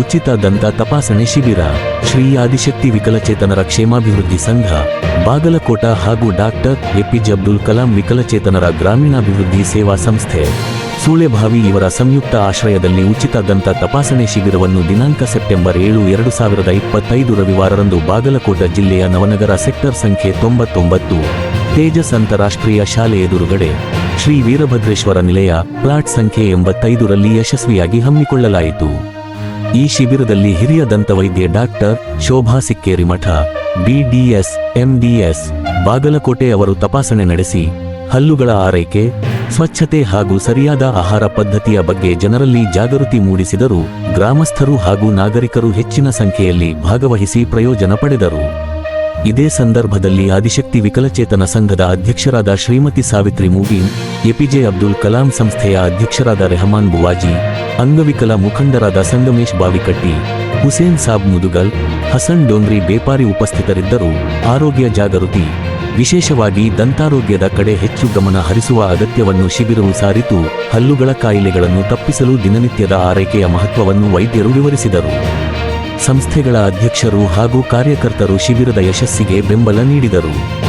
ಉಚಿತ ದಂತ ತಪಾಸಣೆ ಶಿಬಿರ. ಶ್ರೀ ಆದಿಶಕ್ತಿ ವಿಕಲಚೇತನರ ಕ್ಷೇಮಾಭಿವೃದ್ಧಿ ಸಂಘ, ಬಾಗಲಕೋಟ ಹಾಗೂ ಡಾಕ್ಟರ್ ಎಪಿಜೆ ಅಬ್ದುಲ್ ಕಲಾಂ ವಿಕಲಚೇತನರ ಗ್ರಾಮೀಣಾಭಿವೃದ್ಧಿ ಸೇವಾ ಸಂಸ್ಥೆ. ಸೂಳೆಭಾವಿ ಇವರ ಸಂಯುಕ್ತ ಆಶ್ರಯದಲ್ಲಿ ಉಚಿತ ದಂತ ತಪಾಸಣೆ ಶಿಬಿರವನ್ನು ದಿನಾಂಕ ಸೆಪ್ಟೆಂಬರ್ ಏಳು, ಎರಡು ಸಾವಿರದ ಇಪ್ಪತ್ತೈದು ರವಿವಾರರಂದು ಬಾಗಲಕೋಟ ಜಿಲ್ಲೆಯ ನವನಗರ ಸೆಕ್ಟರ್ ಸಂಖ್ಯೆ ತೊಂಬತ್ತೊಂಬತ್ತು, ತೇಜಸ್ ಅಂತಾರಾಷ್ಟ್ರೀಯ ಶಾಲೆ ಎದುರುಗಡೆ ಶ್ರೀ ವೀರಭದ್ರೇಶ್ವರ ನಿಲಯ, ಪ್ಲಾಟ್ ಸಂಖ್ಯೆ ಎಂಬತ್ತೈದರಲ್ಲಿ ಯಶಸ್ವಿಯಾಗಿ ಹಮ್ಮಿಕೊಳ್ಳಲಾಯಿತು. ಈ ಶಿಬಿರದಲ್ಲಿ ಹಿರಿಯ ದಂತವೈದ್ಯ ಡಾಕ್ಟರ್ ಶೋಭಾ ಸಿಕ್ಕೇರಿ ಮಠ ಬಿಡಿಎಸ್ ಎಂಡಿಎಸ್ ಬಾಗಲಕೋಟೆ ಅವರು ತಪಾಸಣೆ ನಡೆಸಿ, ಹಲ್ಲುಗಳ ಆರೈಕೆ, ಸ್ವಚ್ಛತೆ ಹಾಗೂ ಸರಿಯಾದ ಆಹಾರ ಪದ್ಧತಿಯ ಬಗ್ಗೆ ಜನರಲ್ಲಿ ಜಾಗೃತಿ ಮೂಡಿಸಿದರು. ಗ್ರಾಮಸ್ಥರು ಹಾಗೂ ನಾಗರಿಕರು ಹೆಚ್ಚಿನ ಸಂಖ್ಯೆಯಲ್ಲಿ ಭಾಗವಹಿಸಿ ಪ್ರಯೋಜನ ಪಡೆದರು. ಇದೇ ಸಂದರ್ಭದಲ್ಲಿ ಆದಿಶಕ್ತಿ ವಿಕಲಚೇತನ ಸಂಘದ ಅಧ್ಯಕ್ಷರಾದ ಶ್ರೀಮತಿ ಸಾವಿತ್ರಿ ಮುಗೀನ್, ಎಪಿಜೆ ಅಬ್ದುಲ್ ಕಲಾಂ ಸಂಸ್ಥೆಯ ಅಧ್ಯಕ್ಷರಾದ ರೆಹಮಾನ್ ಬುವಾಜಿ, ಅಂಗವಿಕಲ ಮುಖಂಡರಾದ ಸಂಗಮೇಶ್ ಬಾವಿಕಟ್ಟಿ, ಹುಸೇನ್ ಸಾಬ್ ಮುದುಗಲ್, ಹಸನ್ ಡೋಂಗ್ರಿ ಬೇಪಾರಿ ಉಪಸ್ಥಿತರಿದ್ದರು. ಆರೋಗ್ಯ ಜಾಗೃತಿ, ವಿಶೇಷವಾಗಿ ದಂತಾರೋಗ್ಯದ ಕಡೆ ಹೆಚ್ಚು ಗಮನ ಹರಿಸುವ ಅಗತ್ಯವನ್ನು ಶಿಬಿರವು ಸಾರಿತು. ಹಲ್ಲುಗಳ ಕಾಯಿಲೆಗಳನ್ನು ತಪ್ಪಿಸಲು ದಿನನಿತ್ಯದ ಆರೈಕೆಯ ಮಹತ್ವವನ್ನು ವೈದ್ಯರು ವಿವರಿಸಿದರು. ಸಂಸ್ಥೆಗಳ ಅಧ್ಯಕ್ಷರು ಹಾಗೂ ಕಾರ್ಯಕರ್ತರು ಶಿಬಿರದ ಯಶಸ್ಸಿಗೆ ಬೆಂಬಲ ನೀಡಿದರು.